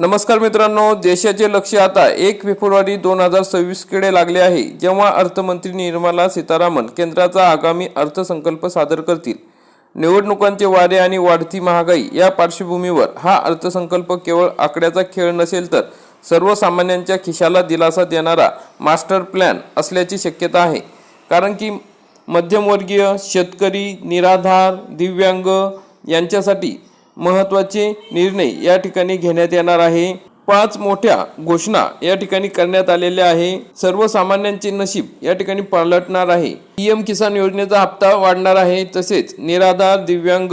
नमस्कार मित्रांनो देशाचे लक्ष आता एक फेब्रुवारी दोन हजार सव्वीसकडे लागले आहे जेव्हा अर्थमंत्री निर्मला सीतारामन केंद्राचा आगामी अर्थसंकल्प सादर करतील. निवडणुकांचे वारे आणि वाढती महागाई या पार्श्वभूमीवर हा अर्थसंकल्प केवळ आकड्याचा खेळ नसेल तर सर्वसामान्यांच्या खिशाला दिलासा देणारा मास्टर प्लॅन असल्याची शक्यता आहे. कारण की मध्यमवर्गीय शेतकरी निराधार दिव्यांग यांच्यासाठी महत्त्वाचे निर्णय या ठिकाणी घेण्यात येणार आहे. पाच मोठ्या घोषणा या ठिकाणी करण्यात आलेल्या आहे. सर्वसामान्यांचे नशीब या ठिकाणी पलटणार आहे. पीएम किसान योजनेचा हप्ता वाढणार आहे. तसेच निराधार दिव्यांग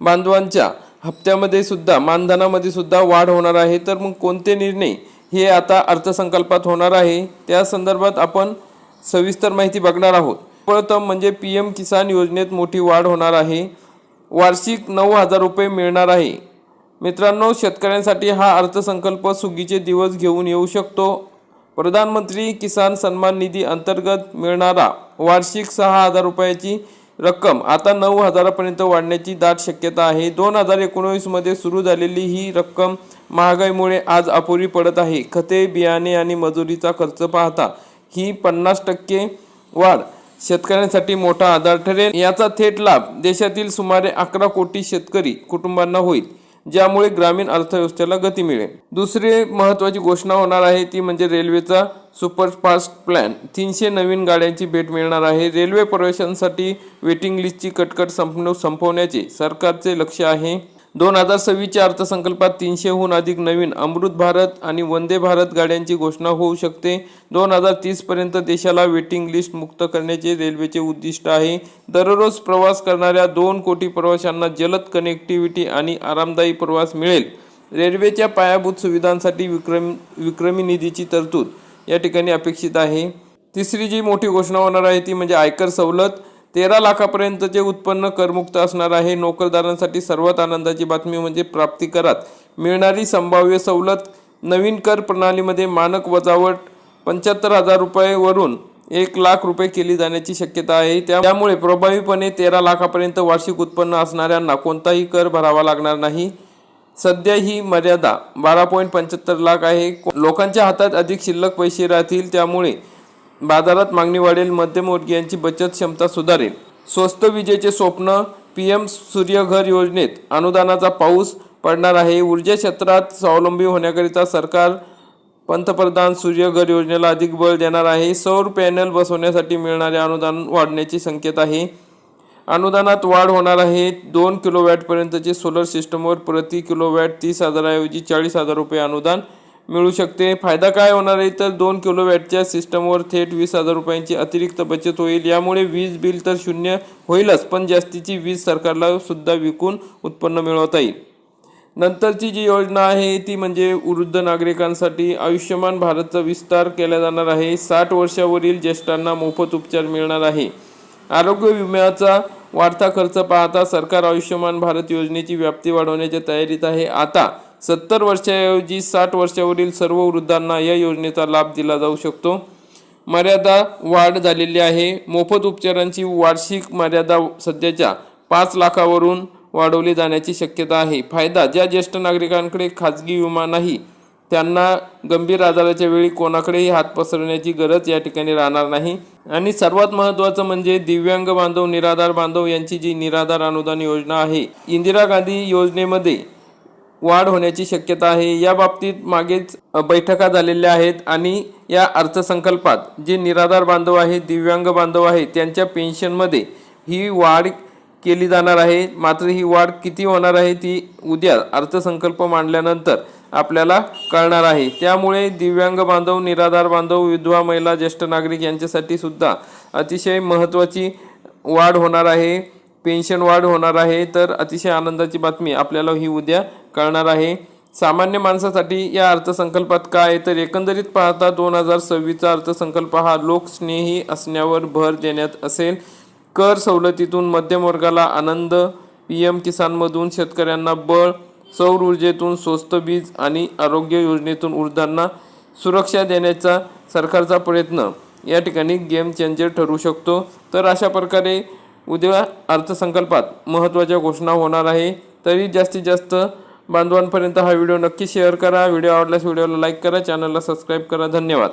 बांधवांच्या हप्त्यामध्ये सुद्धा मानधनामध्ये सुद्धा वाढ होणार आहे. तर मग कोणते निर्णय हे आता अर्थसंकल्पात होणार आहे? त्या संदर्भात आपण सविस्तर माहिती बघणार आहोत. प्रथम म्हणजे पी एम किसान योजनेत मोठी वाढ होणार आहे. वार्षिक नऊ हजार रुपये मिळणार आहे. मित्रांनो शेतकऱ्यांसाठी हा अर्थसंकल्प सुगीचे दिवस घेऊन येऊ शकतो. प्रधानमंत्री किसान सन्मान निधी अंतर्गत मिळणारा वार्षिक सहा हजार रुपयाची रक्कम आता नऊ हजारापर्यंत वाढण्याची दाट शक्यता आहे. दोन हजार एकोणवीसमध्ये सुरू झालेली ही रक्कम महागाईमुळे आज अपुरी पडत आहे. खते बियाणे आणि मजुरीचा खर्च पाहता ही पन्नास टक्के वाढ शेतकऱ्यांसाठी मोठा आधार ठरेल. याचा थेट लाभ देशातील सुमारे अकरा कोटी शेतकरी कुटुंबांना होईल ज्यामुळे ग्रामीण अर्थव्यवस्थेला गती मिळेल. दुसरी महत्त्वाची घोषणा होणार आहे ती म्हणजे रेल्वेचा सुपरफास्ट प्लॅन. तीनशे नवीन गाड्यांची भेट मिळणार आहे. रेल्वे प्रवेशांसाठी वेटिंग लिस्टची कटकट संपव संपवण्याचे सरकारचे लक्ष आहे. दोन हजार सव्वीसच्या अर्थसंकल्पात तीनशेहून अधिक नवीन अमृत भारत आणि वंदे भारत गाड्यांची घोषणा होऊ शकते. दोन हजार तीसपर्यंत देशाला वेटिंग लिस्ट मुक्त करण्याचे रेल्वेचे उद्दिष्ट आहे. दररोज प्रवास करणाऱ्या दोन कोटी प्रवाशांना जलद कनेक्टिव्हिटी आणि आरामदायी प्रवास मिळेल. रेल्वेच्या पायाभूत सुविधांसाठी विक्रम विक्रमी निधीची तरतूद या ठिकाणी अपेक्षित आहे. तिसरी जी मोठी घोषणा होणार आहे ती म्हणजे आयकर सवलत. तेरा लाखापर्यंतचे उत्पन्न करमुक्त असणार आहे नोकरदारांसाठी सर्वात आनंदाची बातमी म्हणजे प्राप्तिकरात मिळणारी संभाव्य सवलत नवीन कर प्रणालीमध्ये मानक वजावट पंच्याहत्तर हजार रुपयेवरून एक लाख रुपये केली जाण्याची शक्यता आहे. त्या- त्यामुळे प्रभावीपणे तेरा लाखापर्यंत वार्षिक उत्पन्न असणाऱ्यांना कोणताही कर भरावा लागणार नाही. सध्या ही मर्यादा बारा पॉईंट पंच्याहत्तर लाख आहे. लोकांच्या हातात अधिक शिल्लक पैसे राहतील त्यामुळे बाजारात मागणी वाढेल मध्यमवर्गीयांची बचत क्षमता सुधारेल. स्वस्त विजेचे स्वप्न पी एम सूर्यघर योजनेत अनुदानाचा पाऊस पडणार आहे. ऊर्जा क्षेत्रात स्वावलंबी होण्याकरिता सरकार पंतप्रधान सूर्यघर योजनेला अधिक बळ देणार आहे. सौर पॅनल बसवण्यासाठी मिळणारे अनुदान वाढण्याची संकेत आहे. अनुदानात वाढ होणार आहे. दोन किलोवॅटपर्यंतचे सोलर सिस्टमवर प्रति किलोवॅट तीस हजाराऐवजी चाळीस हजार रुपये अनुदान मिळू शकते. फायदा काय होणार आहे? तर दोन किलोवॅटच्या सिस्टमवर थेट वीस हजार रुपयांची अतिरिक्त बचत होईल. यामुळे वीज बिल तर शून्य होईलच पण जास्तीची वीज सरकारला सुद्धा विकून उत्पन्न मिळवता येईल. नंतरची जी योजना आहे ती म्हणजे वृद्ध नागरिकांसाठी आयुष्यमान भारतचा विस्तार केला जाणार आहे. साठ वर्षावरील ज्येष्ठांना मोफत उपचार मिळणार आहे. आरोग्य विम्याचा वाढता खर्च पाहता सरकार आयुष्यमान भारत योजनेची व्याप्ती वाढवण्याच्या तयारीत आहे. आता सत्तर वर्षाऐवजी साठ वर्षावरील सर्व वृद्धांना या योजनेचा लाभ दिला जाऊ शकतो. मर्यादा वाढ झालेली आहे. मोफत उपचारांची वार्षिक मर्यादा सध्याच्या पाच लाखावरून वाढवली जाण्याची शक्यता आहे. फायदा ज्या ज्येष्ठ नागरिकांकडे खाजगी विमा नाही त्यांना गंभीर आजाराच्या वेळी कोणाकडेही हात पसरण्याची गरज या ठिकाणी राहणार नाही. आणि सर्वात महत्त्वाचं म्हणजे दिव्यांग बांधव निराधार बांधव यांची जी निराधार अनुदान योजना आहे इंदिरा गांधी योजनेमध्ये वाढ होण्याची शक्यता आहे. या बाबतीत मागेच बैठका झालेल्या आहेत आणि या अर्थसंकल्पात जे निराधार बांधव आहेत दिव्यांग बांधव आहेत त्यांच्या पेन्शनमध्ये ही वाढ केली जाणार आहे. मात्र ही वाढ किती होणार आहे ती उद्या अर्थसंकल्प मांडल्यानंतर आपल्याला कळणार आहे. त्यामुळे दिव्यांग बांधव निराधार बांधव विधवा महिला ज्येष्ठ नागरिक यांच्यासाठी सुद्धा अतिशय महत्त्वाची वाढ होणार आहे. पेन्शन वाढ होणार आहे तर अतिशय आनंदाची बातमी आपल्याला ही उद्या कळणार आहे. सामान्य माणसासाठी या अर्थसंकल्पात काय? आहे तर एकंदरीत पाहता दोन हजार सव्वीसचा अर्थसंकल्प हा लोकस्नेही असण्यावर भर देण्यात असेल. कर सवलतीतून मध्यमवर्गाला आनंद पी एम किसानमधून शेतकऱ्यांना बळ सौर ऊर्जेतून स्वस्त बीज आणि आरोग्य योजनेतून वृद्धांना सुरक्षा देण्याचा सरकारचा प्रयत्न. या ठिकाणी गेम चेंजर ठरू शकतो. तर अशा प्रकारे उद्या अर्थसंकल्पात महत्त्वाच्या घोषणा होणार आहे. तरी जास्तीत जास्त बांधवांपर्यंत हा व्हिडिओ नक्की शेअर करा. व्हिडिओ आवडल्यास व्हिडिओला लाईक करा. चॅनलला सबस्क्राईब करा. धन्यवाद.